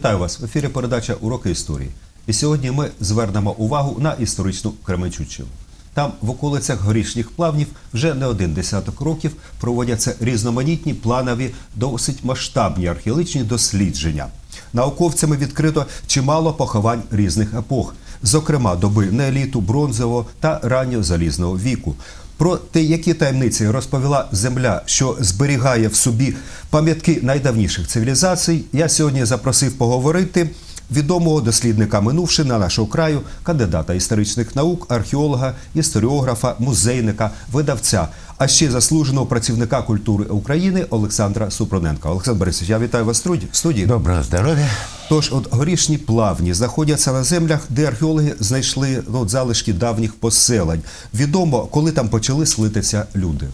Вітаю вас в ефірі передача Уроки історії. І сьогодні ми звернемо увагу на історичну Кременчуччину. Там, в околицях горішніх плавнів, вже не один десяток років проводяться різноманітні планові, досить масштабні археологічні дослідження. Науковцями відкрито чимало поховань різних епох, зокрема доби неоліту, бронзового та ранньозалізного віку. Про те, які таємниці розповіла земля, що зберігає в собі пам'ятки найдавніших цивілізацій, я сьогодні запросив поговорити відомого дослідника минувшина нашого краю, кандидата історичних наук, археолога, історіографа, музейника, видавця, а ще заслуженого працівника культури України Олександра Супроненка. Олександр Борисович, я вітаю вас в студії-. Доброго здоров'я. Тож, от горішні плавні знаходяться на землях, де археологи знайшли ну, залишки давніх поселень. Відомо, коли там почали слитися люди.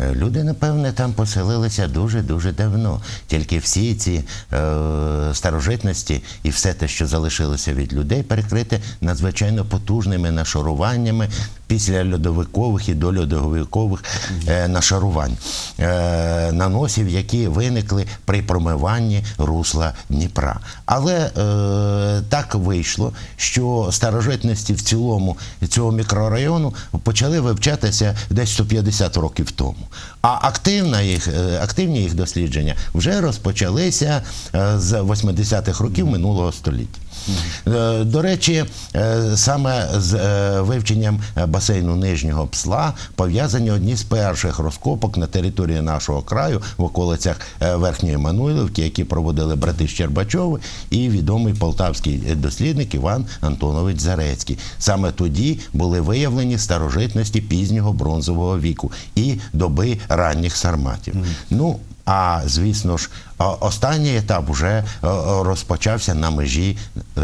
Е, Люди, напевне, там поселилися дуже-дуже давно. Тільки всі ці е, старожитності і все те, що залишилося від людей, перекрите надзвичайно потужними нашаруваннями після льодовикових і дольодовикових е, нашарувань, е, наносів, які виникли при промиванні русла Дніпра. Але е, так вийшло, що старожитності в цілому цього мікрорайону почали вивчатися десь 150 років тому. А активна їх, е, активні їх дослідження вже розпочалися е, з 80-х років минулого століття. Е, До речі, е, саме з е, вивченням басейну Нижнього Псла пов'язані одні з перших розкопок на території нашого краю в околицях Верхньої Мануйлівки, які проводили брати Щербачови і відомий полтавський дослідник Іван Антонович Зарецький. Саме тоді були виявлені старожитності пізнього бронзового віку і доби ранніх сарматів. Ну, а звісно ж, останній етап вже е, е, розпочався на межі е, е,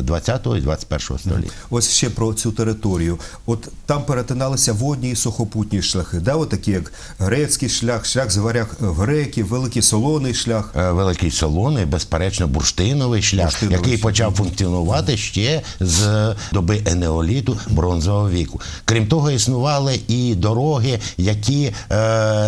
20-го і 21-го століття. Ось ще про цю територію. От там перетиналися водні і сухопутні шляхи, да? От такі як грецький шлях, шлях з варяг греків, великий солоний шлях. Великий солоний, безперечно, бурштиновий шлях, Бурштиновий який шлях. почав функціонувати ще з доби енеоліту бронзового віку. Крім того, існували і дороги, які,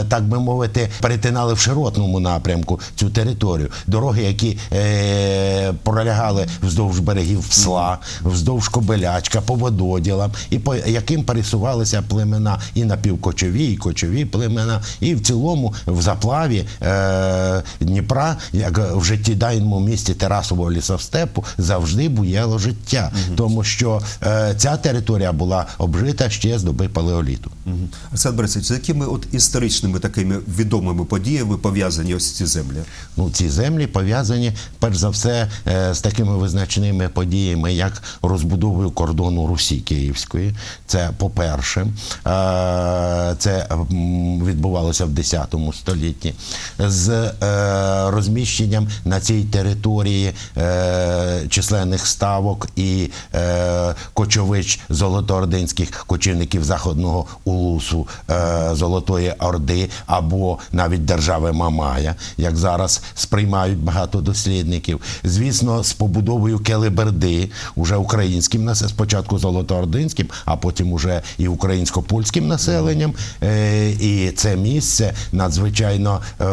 так би мовити, перетинали в широтному напрямку цю територію. Дороги, які е, пролягали вздовж берегів Псла, вздовж Кобелячка, по вододілам, і по яким пересувалися племена і напівкочові, і кочові племена, і в цілому в заплаві е, Дніпра, як в життєдайному місті Терасового лісостепу, завжди буяло життя, тому що е, ця територія була обжита ще з доби палеоліту. Мгм. Олександр Борисович, з якими от історичними такими відомими подіями пов'язані ось ці землі? Ну, ці землі пов'язані перш за все е, з такими визначними подіями, як розбудовою кордону Русі Київської. Це по-перше, е, це відбувалося в X столітті, з е, розміщенням на цій території численних ставок і кочович золотоординських кочівників заходного улусу Золотої Орди або навіть держави Мамая, як зараз сприймають багато дослідників. Звісно, з побудовою Келеберди, уже українським насе- спочатку золотоординським, а потім уже і українсько-польським населенням. Е, І це місце надзвичайно е,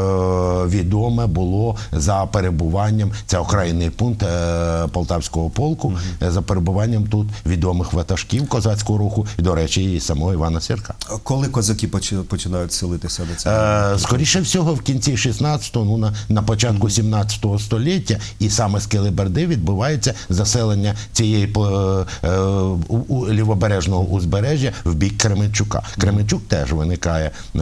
відоме було за перебуванням. Це окраїнний пункт е, полтавського полку за перебуванням тут відомих ватажків козацького руху, і, до речі, і самого Івана Сірка. Коли козаки починають селитися до цього? Скоріше всього, в кінці 16-го, ну на, на початку 17-го століття, і саме з Келеберди відбувається заселення цієї по- е, у, у лівобережного узбережжя в бік Кременчука. Кременчук теж виникає е,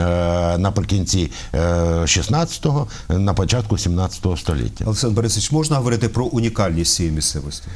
наприкінці е, 16-го, на початку 17-го століття. Олександр Борисович, можна говорити про унікальність цієї місцевості?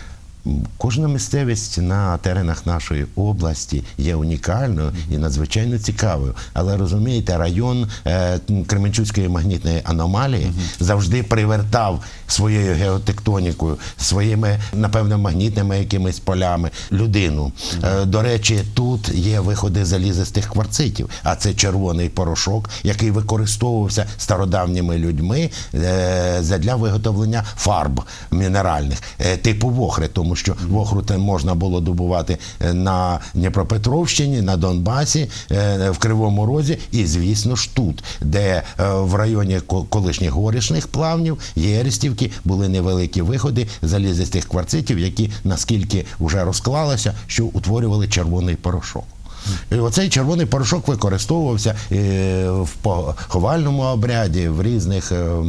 Кожна місцевість на теренах нашої області є унікальною і надзвичайно цікавою. Але розумієте, район е, Кременчуцької магнітної аномалії завжди привертав своєю геотектонікою, своїми, напевно, магнітними якимись полями людину. Е, до речі, тут є виходи залізистих кварцитів, а це червоний порошок, який використовувався стародавніми людьми е, задля виготовлення фарб мінеральних, е, типу вохри, тому тому що вохрути можна було добувати е, на Дніпропетровщині, на Донбасі, е, в Кривому Розі, і звісно ж тут, де е, в районі ко- колишніх горішних плавнів, Єрестівки, були невеликі виходи залізистих кварцитів, які наскільки вже розклалися, що утворювали червоний порошок. І оцей червоний порошок використовувався е, в поховальному обряді, в різних е,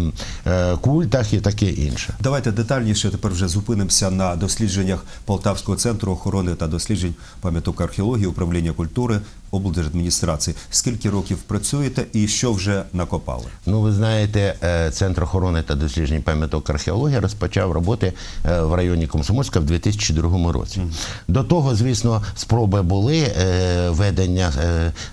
е, культах і таке інше. Давайте детальніше тепер вже зупинимося на дослідженнях Полтавського центру охорони та досліджень пам'яток археології, управління культури, облдержадміністрації. Скільки років працюєте і що вже накопали? Ну, ви знаєте, е, Центр охорони та досліджень пам'яток археології розпочав роботи е, в районі Комсомольська в 2002 році. До того, звісно, спроби були е, ведення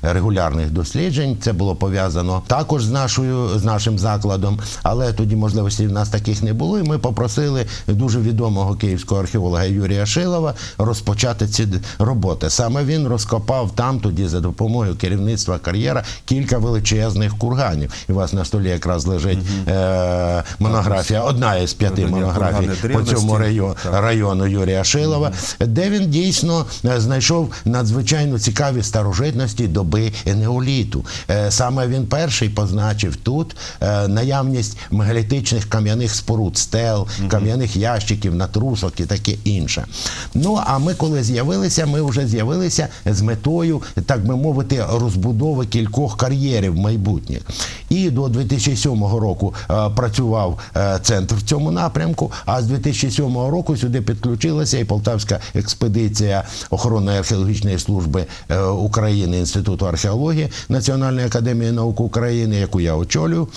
регулярних досліджень. Це було пов'язано також з нашою з нашим закладом, але тоді можливості в нас таких не було. І ми попросили дуже відомого київського археолога Юрія Шилова розпочати ці роботи. Саме він розкопав там тоді за допомогою керівництва кар'єра кілька величезних курганів. І у вас на столі якраз лежить е, монографія, одна із п'яти монографій по цьому району, району Юрія Шилова, де він дійсно е, знайшов надзвичайно цікаві старожитності доби енеоліту. Е, Саме він перший позначив тут е, наявність мегалітичних кам'яних споруд, стел, кам'яних ящиків, натрусок і таке інше. Ну а ми, коли з'явилися, ми вже з'явилися з метою, так би мовити, розбудови кількох кар'єрів майбутніх. І до 2007 року е, працював е, центр в цьому напрямку. А з 2007 року сюди підключилася і Полтавська експедиція охоронної археологічної служби е, України Інституту археології Національної академії наук України, яку я очолюю.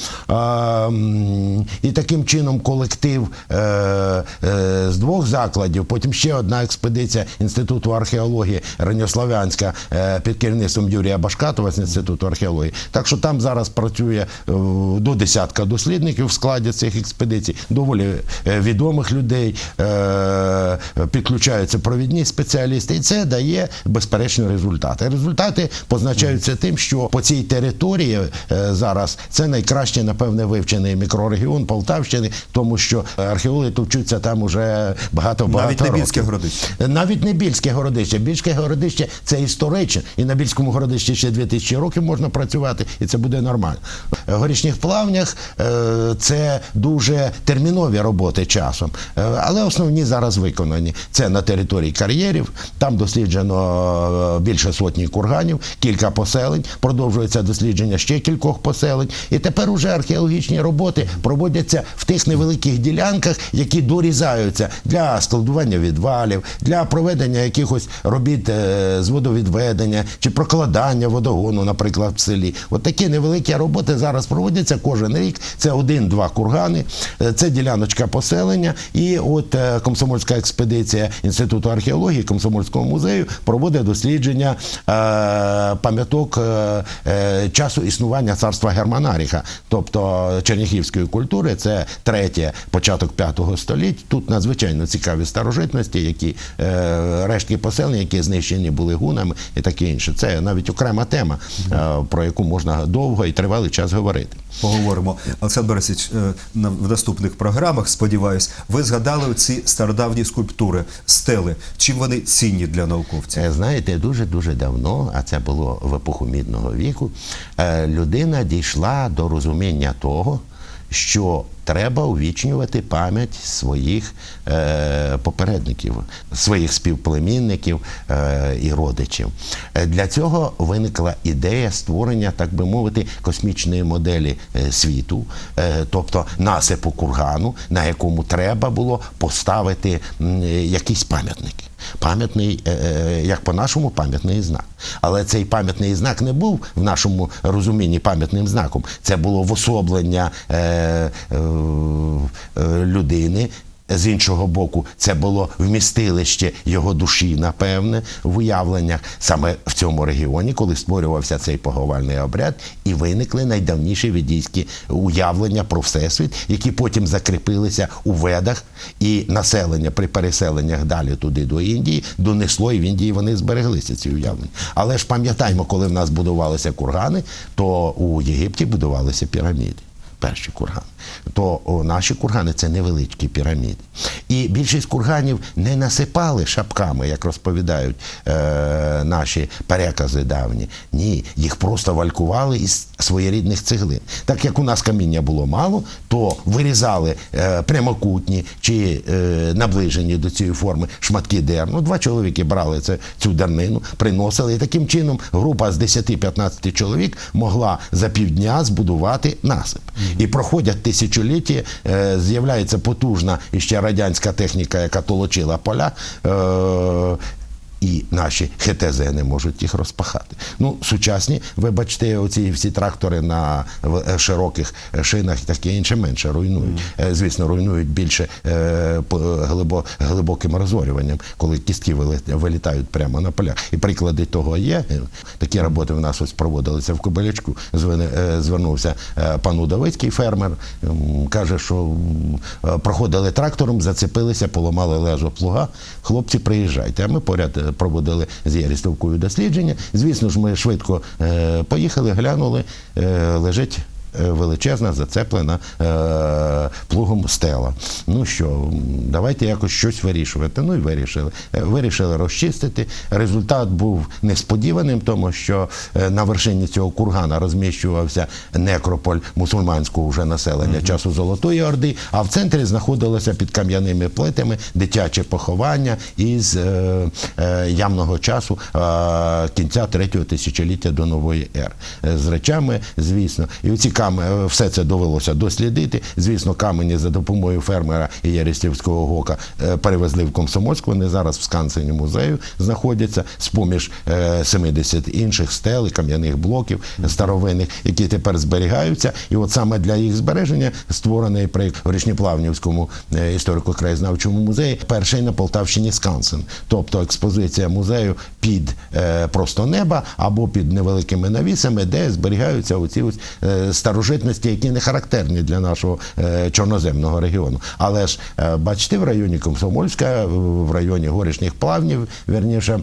І таким чином колектив з двох закладів, потім ще одна експедиція Інституту археології Ранньослав'янська е, під Юрія Башкатова з Інституту археології. Так що там зараз працює е, до десятка дослідників в складі цих експедицій, доволі е, відомих людей, е, підключаються провідні спеціалісти, і це дає безперечно результати. Результати позначаються тим, що по цій території зараз це найкраще, напевне, вивчений мікрорегіон Полтавщини, тому що археологи тут вчаться там уже багато багато Навіть не років. Більське городище. Навіть не більське городище. Більське городище це історичне, і на більському городищі ще 2000 років можна працювати, і це буде нормально. В горішніх плавнях е, це дуже термінові роботи часом, Е, але основні зараз виконані. Це на території кар'єрів, там досліджено е, більше сотні курганів, кілька поселень. Продовжується дослідження ще кількох поселень. І тепер уже археологічні роботи проводяться в тих невеликих ділянках, які дорізаються для складування відвалів, для проведення якихось робіт е, з водовідведення чи прокладання водогону, наприклад, в селі. От такі невеликі роботи зараз проводяться кожен рік. Це один-два кургани, е, це діляночка поселення. І от е, комсомольська експедиція Інституту археології Комсомольського музею проводить дослідження е, пам'яток часу існування царства Германаріха, тобто черніхівської культури. Це третє, початок п'ятого століття. Тут надзвичайно цікаві старожитності, які рештки поселення, які знищені були гунами і таке інше. Це навіть окрема тема, е, про яку можна довго і тривалий час говорити. Поговоримо. Олександр Борисович, е, в наступних програмах, сподіваюсь, ви згадали ці стародавні скульптури, стели. Чим вони цінні для науковців? Знаєте, дуже дуже давно, а це було в епоху мідного віку. е, Людина дійшла до розуміння того, що треба увічнювати пам'ять своїх е, попередників, своїх співплемінників е, і родичів. Е, Для цього виникла ідея створення, так би мовити, космічної моделі е, світу, е, тобто насипу кургану, на якому треба було поставити е, якісь пам'ятники. Пам'ятний, е, е, як по-нашому, пам'ятний знак. Але цей пам'ятний знак не був в нашому розумінні пам'ятним знаком. Це було вособлення е, е, е, людини. З іншого боку, це було вмістилище його душі, напевне, в уявленнях саме в цьому регіоні, коли створювався цей поховальний обряд, і виникли найдавніші ведійські уявлення про всесвіт, які потім закріпилися у ведах, і населення при переселеннях далі туди до Індії донесло, і в Індії вони збереглися ці уявлення. Але ж пам'ятаємо, коли в нас будувалися кургани, то у Єгипті будувалися піраміди. Перші кургани. То о, наші кургани це невеличкі піраміди. І більшість курганів не насипали шапками, як розповідають е, наші перекази давні. Ні, їх просто валькували із своєрідних цеглин. Так як у нас каміння було мало, то вирізали е, прямокутні чи е, наближені до цієї форми шматки дерну. Два чоловіки брали це, цю дернину, приносили. І таким чином група з 10-15 чоловік могла за півдня збудувати насип. І проходять тисячоліття, е, з'являється потужна і ще радянська техніка, яка толочила поля. І наші ХТЗ не можуть їх розпахати. Ну, сучасні, ви бачите, оці всі трактори на е, широких е, шинах і таке інше менше руйнують. Е, Звісно, руйнують більше глибоким розорюванням, коли кістки вилітають прямо на полях. І приклади того є. Такі роботи в нас ось проводилися в Кобилячку. Звернувся пан Удовицький фермер, каже, що проходили трактором, зацепилися, поламали лежо плуга. Хлопці, приїжджайте. А ми поряд проводили з Ярістовкою дослідження. Звісно ж, ми швидко е, поїхали, глянули, е, лежить. Е, Величезна, зацеплена е, плугом стела. Ну що, давайте якось щось вирішувати. Ну і вирішили. Е, Вирішили розчистити. Результат був несподіваним, тому що на вершині цього кургана розміщувався некрополь мусульманського вже населення часу Золотої Орди, а в центрі знаходилося під кам'яними плитами дитяче поховання із е, е, ямного часу е, кінця третього тисячоліття до нової ери. З речами, звісно, і оці камені, все це довелося дослідити. Звісно, камені за допомогою фермера і Єрестівського гока е, перевезли в Комсомольськ. Вони зараз в скансені музею знаходяться з поміж е, 70 інших стел кам'яних блоків старовинних, які тепер зберігаються. І от саме для їх збереження створений при Горішньоплавнівському е, історико-краєзнавчому музеї перший на Полтавщині скансен, тобто експозиція музею під е, просто неба або під невеликими навісами, де зберігаються оці ось е, старожитності, які не характерні для нашого е, чорноземного регіону. Але ж е, бачите, в районі Комсомольська, в районі горішніх плавнів, верніше.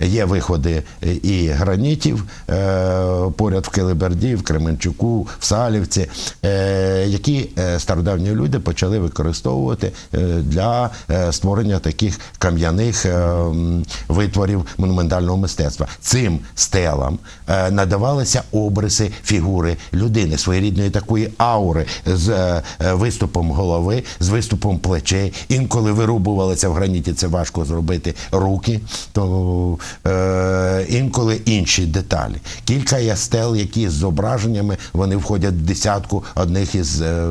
Є виходи і гранітів е, поряд в Килиберді, в Кременчуку, в Салівці, які стародавні люди почали використовувати для створення таких кам'яних витворів монументального мистецтва. Цим стелам надавалися обриси фігури людини, своєрідної такої аури з е, е, виступом голови, з виступом плечей. Інколи вирубувалися в граніті, це важко зробити руки, то е, інколи інші деталі. Кілька є які з зображеннями вони входять в десятку одних із е,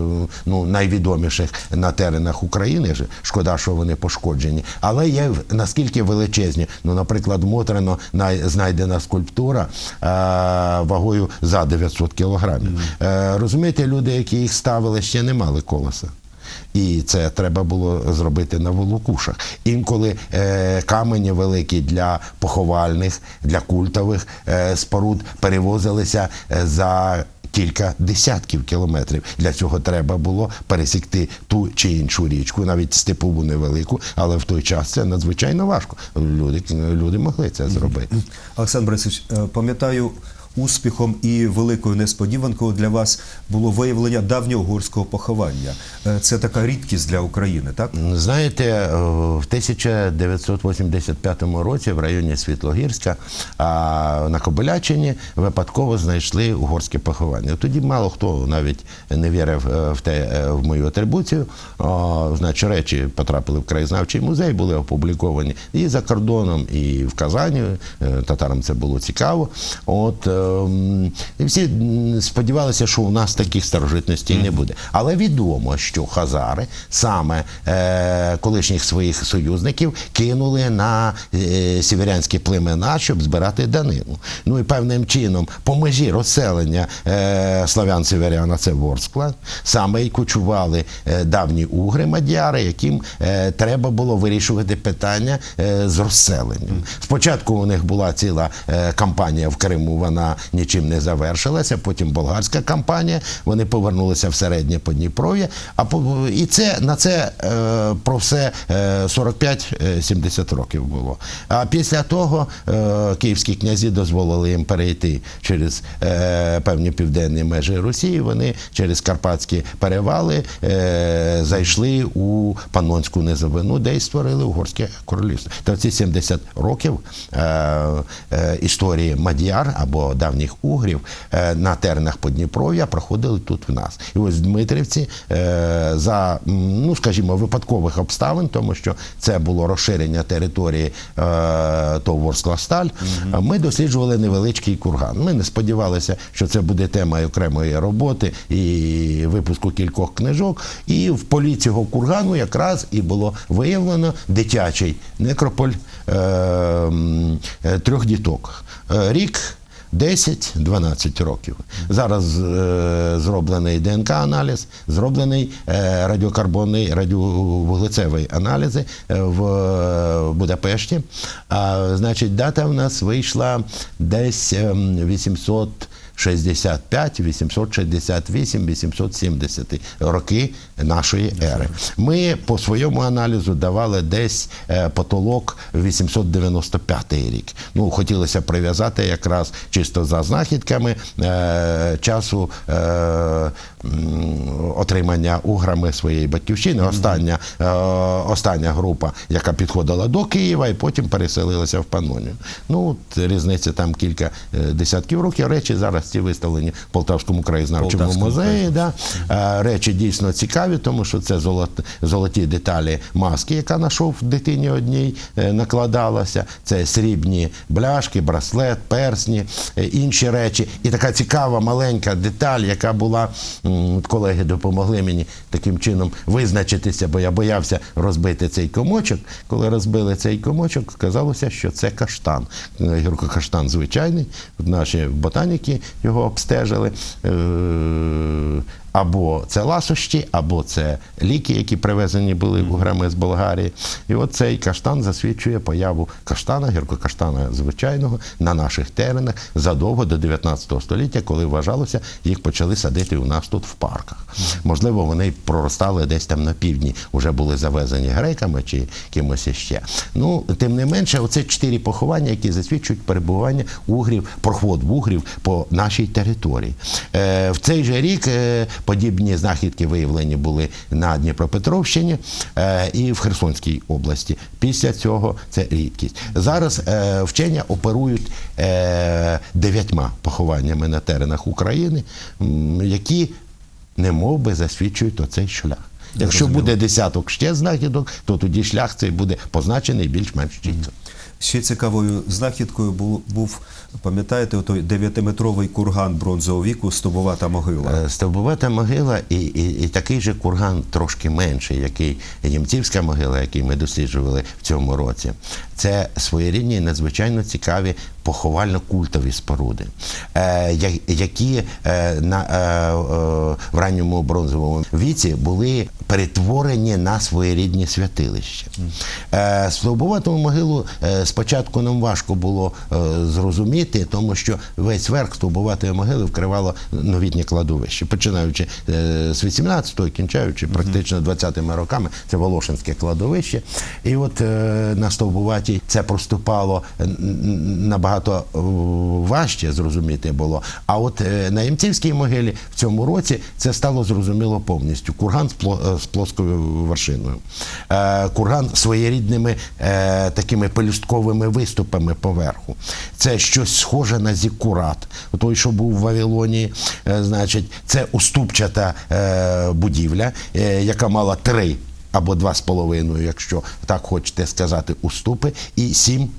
ну, найвідоміших на теренах України. Шкода, що вони пошкоджені. Але є наскільки величезні. Ну, наприклад, в Мотрено знайдена скульптура е, вагою за 900 кілограмів. Е, розумієте, люди, які їх ставили, ще не мали колеса. І це треба було зробити на волокушах. Інколи е, камені великі для поховальних, для культових е, споруд перевозилися е, за кілька десятків кілометрів. Для цього треба було пересікти ту чи іншу річку, навіть степову невелику, але в той час це надзвичайно важко. Люди, люди могли це зробити. Олександр Борисович, е, пам'ятаю, успіхом і великою несподіванкою для вас було виявлення давньоугорського поховання. Е, Це така рідкість для України, так? Знаєте, е, в 1985 році в районі Світлогірська на Кобилячині випадково знайшли угорське поховання. Тоді мало хто навіть не вірив е, в те в мою атрибуцію. Значить, речі потрапили в краєзнавчий музей, були опубліковані і за кордоном, і в Казані. Татарам це було цікаво. От всі сподівалися, що у нас таких старожитностей не буде. Але відомо, що хазари саме е, колишніх своїх союзників кинули на е, сіверянські племена, щоб збирати данину. Ну і певним чином по межі розселення е, славян сіверяна це Ворскла, саме й кочували давні угри мадяри, яким треба було вирішувати питання з розселенням. Спочатку у них була ціла кампанія в Криму, вона нічим не завершилася. Потім болгарська кампанія. Вони повернулися в середнє Подніпров'я. А і це на це е, про все е, 45-70 років було. А після того е, київські князі дозволили їм перейти через е, певні південні межі Росії. Вони через Карпатські перевали е, зайшли у Панонську низовину, де й створили угорське королівство. Та ці 70 років е, е, історії Мадіяр або давніх угрів е, на теренах Подніпров'я проходили тут в нас. І ось в Дмитрівці е, за, ну скажімо, випадкових обставин, тому що це було розширення території е, того Ворскла-Сталь, ми досліджували невеличкий курган. Ми не сподівалися, що це буде темою окремої роботи і випуску кількох книжок. І в полі цього кургану якраз і було виявлено дитячий некрополь е, трьох діток. Рік 10-12 років. Зараз е, зроблений ДНК-аналіз, зроблений е, радіокарбонний, радіовуглецевий аналізи е, в е, Будапешті. А, значить, дата в нас вийшла десь ем, 800 65, 868, 870 роки нашої ери. Ми по своєму аналізу давали десь е, потолок 895 рік. Ну, хотілося прив'язати якраз чисто за знахідками е, часу е, отримання уграми своєї батьківщини. Остання, остання група, яка підходила до Києва і потім переселилася в Панонію. Ну, різниця там кілька десятків років. Речі зараз ці виставлені в Полтавському краєзнавчому Полтавському музеї. Да. Речі дійсно цікаві, тому що це золот, золоті деталі маски, яка в дитині одній, е, накладалася. Це срібні бляшки, браслет, персні, е, інші речі. І така цікава маленька деталь, яка була, колеги допомогли мені таким чином визначитися, бо я боявся розбити цей комочок. Коли розбили цей комочок, казалося, що це каштан. Е, Гіркокаштан звичайний. От Наші ботаніки його обстежили. Або це ласощі, або це ліки, які привезені були в грами з Болгарії. І от цей каштан засвідчує появу каштана, гіркокаштана звичайного на наших теренах задовго до 19 століття, коли вважалося, їх почали садити у нас тут в парках. Можливо, вони проростали десь там на півдні, вже були завезені греками чи кимось іще. Ну, тим не менше, оце чотири поховання, які засвідчують перебування угрів, проход угрів по нашій території. Е, в цей же рік е, подібні знахідки виявлені були на Дніпропетровщині е, і в Херсонській області. Після цього це рідкість. Зараз е, вчення оперують е, дев'ятьма похованнями на теренах України, які не мов би засвідчують оцей шлях. Якщо буде десяток ще знахідок, то тоді шлях цей буде позначений більш-менш чітко. Ще цікавою знахідкою був, був пам'ятаєте, той дев'ятиметровий курган бронзового віку, стовбувата могила. Е, Стовбувата могила і, і, і такий же курган трошки менший, який Німцівська могила, який ми досліджували в цьому році. Це своєрідні надзвичайно цікаві поховально-культові споруди, е, які е, на, е, в ранньому бронзовому віці були перетворені на своєрідні святилища. Стовбувату могилу спочатку нам важко було зрозуміти, тому що весь верх стовбуватої могили вкривало новітнє кладовище, починаючи з 18-го, кінчаючи практично 20-ми роками, це Волошинське кладовище. І от на стовбуватій це проступало е, н- н- набагато е, важче зрозуміти було. А от е, на Ємцівській могилі в цьому році це стало зрозуміло повністю. Курган з, пло- з плоскою вершиною. Е, Курган своєрідними такими пелюстковими виступами поверху. Це щось схоже на зікурат. Той, що був в Вавилонії, е, значить, це уступчата будівля, яка мала три або два з половиною, якщо так хочете сказати, уступи, і сім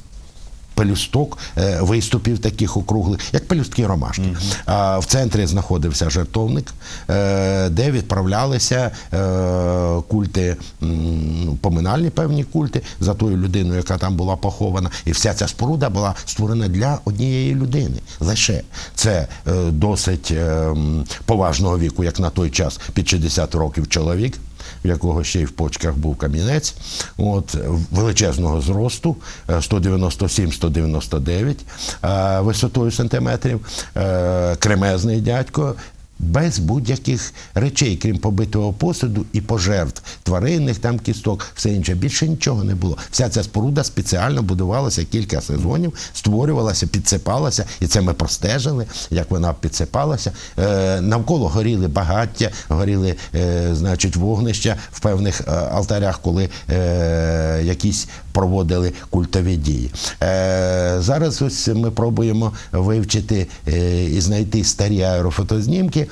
пелюсток е, виступів таких округлих, як пелюстки ромашки. А в центрі знаходився жертовник, е, де відправлялися е, культи, ну, поминальні певні культи за тою людиною, яка там була похована. І вся ця споруда була створена для однієї людини. Лише це досить е, поважного віку, як на той час, під 60 років чоловік. В якого ще й в почках був камінець, от, величезного зросту, е, 197-199 е, висотою сантиметрів, е, кремезний дядько. Без будь-яких речей, крім побитого посуду і пожертв тваринних там кісток, все інше. Більше нічого не було. Вся ця споруда спеціально будувалася кілька сезонів, створювалася, підсипалася, і це ми простежили, як вона підсипалася. Е, навколо горіли багаття, горіли, е, значить, вогнища в певних е, алтарях, коли е, якісь проводили культові дії. Е, зараз ось ми пробуємо вивчити е, і знайти старі аерофотознімки,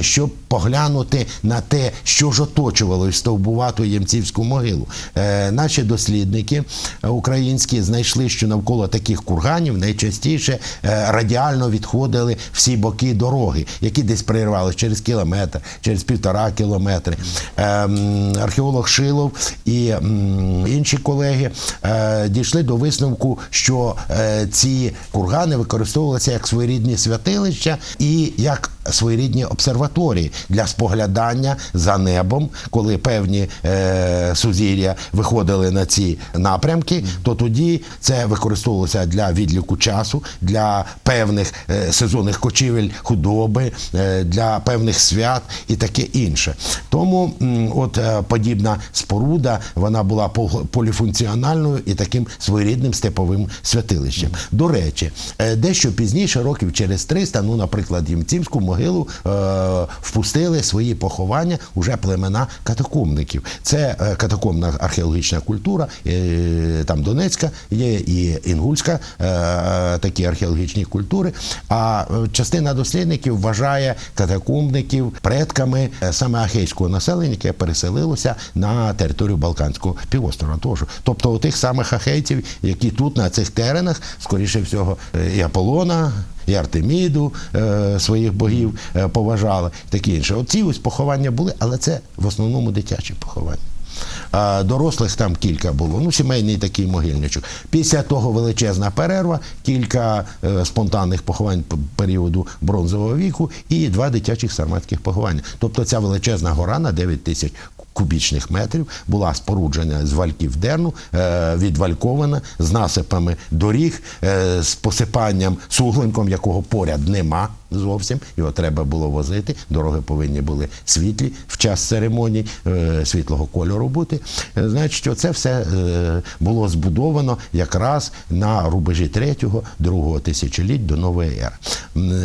щоб поглянути на те, що ж оточувало стовбувату Ємцівську могилу. Е, наші дослідники е, українські знайшли, що навколо таких курганів найчастіше е, радіально відходили всі боки дороги, які десь перервалися через кілометр, через півтора кілометри. Е, археолог Шилов і інші колеги е, дійшли до висновку, що е, ці кургани використовувалися як своєрідні святилища і як своєрідні обсерваторії для споглядання за небом, коли певні е, сузір'я виходили на ці напрямки, то тоді це використовувалося для відліку часу, для певних е, сезонних кочівель худоби, е, для певних свят і таке інше. Тому м, от е, подібна споруда вона була пол- поліфункціональною і таким своєрідним степовим святилищем. До речі, е, дещо пізніше, років через 300, ну, наприклад, Ємцівську могилу е, впустили свої поховання уже племена катакомників. Це е, катакомна археологічна культура, е, там Донецька є і Інгульська е, такі археологічні культури. А частина дослідників вважає катакомників предками саме ахейського населення, яке переселилося на територію Балканського півострова. Тож, тобто тих самих ахейців, які тут на цих теренах, скоріше всього, і Аполлона, і Артеміду е, своїх богів е, поважали, таке інше. Оці ось поховання були, але це в основному дитячі поховання. А дорослих там кілька було. Ну, сімейний такий могильничок. Після того величезна перерва, кілька е, спонтанних поховань періоду бронзового віку і два дитячих сарматських поховання. Тобто ця величезна гора на 9 тисяч кубічних метрів була споруджена з вальків дерну, е, відвалькована з насипами доріг, е, з посипанням суглинком, якого поряд нема зовсім. Його треба було возити. Дороги повинні були світлі в час церемоній, е, світлого кольору бути. Значить, оце все було збудовано якраз на рубежі 3-2 тисячоліть до нової ери.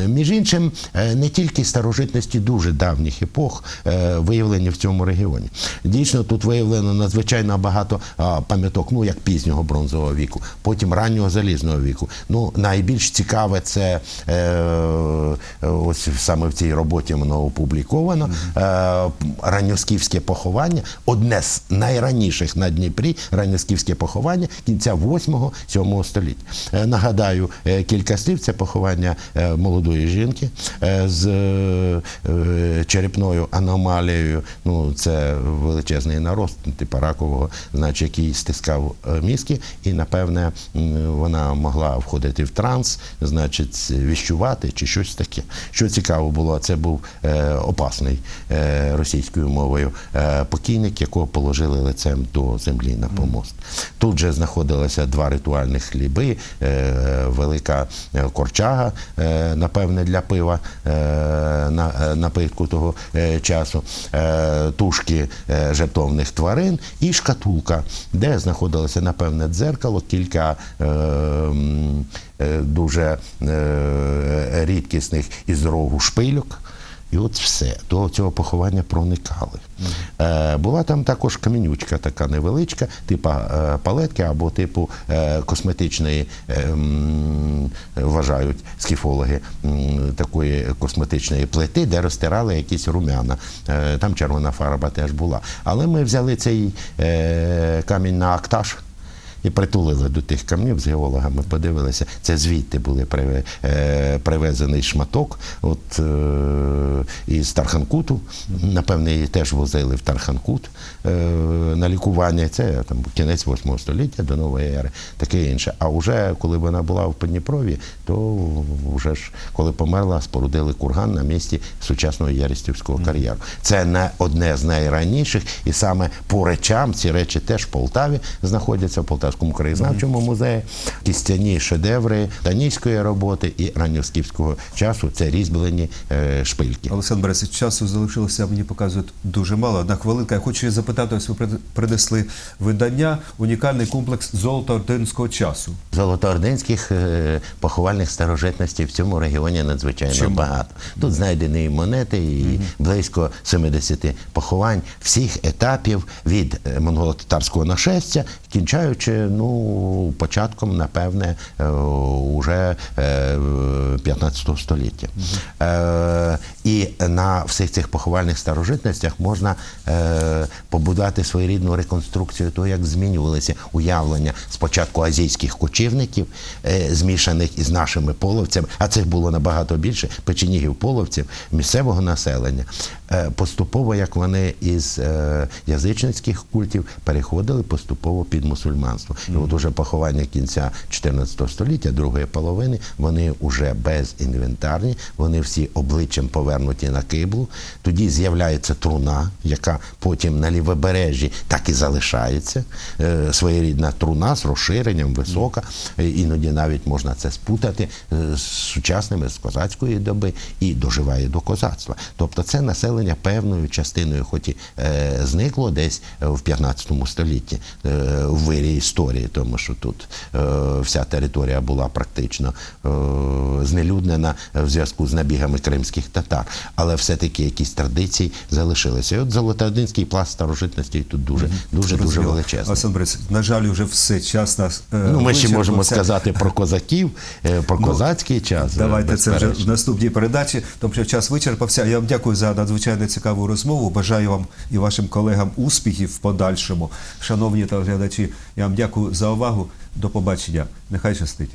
Між іншим, не тільки старожитності дуже давніх епох виявлені в цьому регіоні. Дійсно, тут виявлено надзвичайно багато пам'яток, ну як пізнього бронзового віку, потім раннього залізного віку. Ну, найбільш цікаве це е, ось саме в цій роботі воно опубліковано. Е, ранньоскіфське поховання, одне з найраніших на Дніпрі ранньоскіфське поховання кінця 8-7 століття. Е, нагадаю е, кілька слів. Це поховання е, молодої жінки е, з е, черепною аномалією. Ну, це величезний нарост, типу ракового, значить, який стискав е, мізки, і напевне вона могла входити в транс, значить, віщувати чи щось таке. Що цікаво було, це був е, опасний е, російською мовою е, покійник, якого положили лицем до землі на помост. Тут же знаходилися два ритуальних хліби, е, велика корчага, е, напевне, для пива е, на напитку того е, часу, е, тушки е, жертовних тварин і шкатулка, де знаходилося, напевне, дзеркало, кілька е, е, дуже е, рідкісних із рогу шпильок. І от все до цього поховання проникали. Е, була там також камінючка, така невеличка, типу палетки або типу е, косметичної, е, вважають скіфологи, такої косметичної плити, де розтирали якісь румяна. Там червона фарба теж була. Але ми взяли цей камінь на актаж. І притулили до тих камнів з геологами, подивилися. Це звідти були е, привезений шматок от, е, із Тарханкуту. Напевне, її теж возили в Тарханкут е, на лікування. Це там кінець 8 століття до нової ери, таке інше. А вже коли вона була в Подніпрові, то вже ж коли померла, спорудили курган на місці сучасного Ярістівського кар'єру. Це не одне з найраніших, і саме по речам ці речі теж в Полтаві знаходяться в Полтавському краєзнавчому музеї. Кістяні шедеври данійської роботи і ранньоскіфського часу. Це різьблені е, шпильки. Олександр Борисович, часу залишилося, мені показують дуже мало. Одна хвилинка. Я хочу запитати, ось ви принесли видання, унікальний комплекс золото-ординського часу. Золотоординських е, поховальних старожитностей в цьому регіоні надзвичайно Чим? багато. Тут знайдені і монети, і близько 70 поховань всіх етапів від е, монголо-татарського нашестя, кінчаючи ну, початком, напевне, е, уже е, 15 століття. Е, І на всіх цих поховальних старожитностях можна е, побудувати своєрідну реконструкцію того, як змінювалися уявлення спочатку азійських кочівників, е, змішаних із нашими половцями, а цих було набагато більше печенігів половців місцевого населення. Е, Поступово, як вони із е, язичницьких культів переходили поступово під мусульманство. І от уже поховання кінця 14 століття, другої половини, вони вже безінвентарні, вони всі обличчям повернуті на киблу. Тоді з'являється труна, яка потім на лівобережжі так і залишається. Е, Своєрідна труна з розширенням, висока. Е, Іноді навіть можна це спутати е, з сучасними з козацької доби і доживає до козацтва. Тобто це населення певною частиною, хоч і е, зникло десь в 15 столітті е, в вирі історії, тому що тут е, вся територія була практично е, знелюднена в зв'язку з набігами кримських татар. Але все-таки якісь традиції залишилися. І от Золотоодинський пласт старожитності тут дуже, дуже, дуже величезний. Олександр Борисович, на жаль, вже все час нас. е, Ну, ми ще можемо вичерпався. сказати про козаків, е, про козацький час. е, Давайте це вже в наступній передачі, тому що час вичерпався. Я вам дякую за надзвичайно цікаву розмову. Бажаю вам і вашим колегам успіхів в подальшому. Шановні телеглядачі, я вам Дякую за увагу. До побачення. Нехай щастить.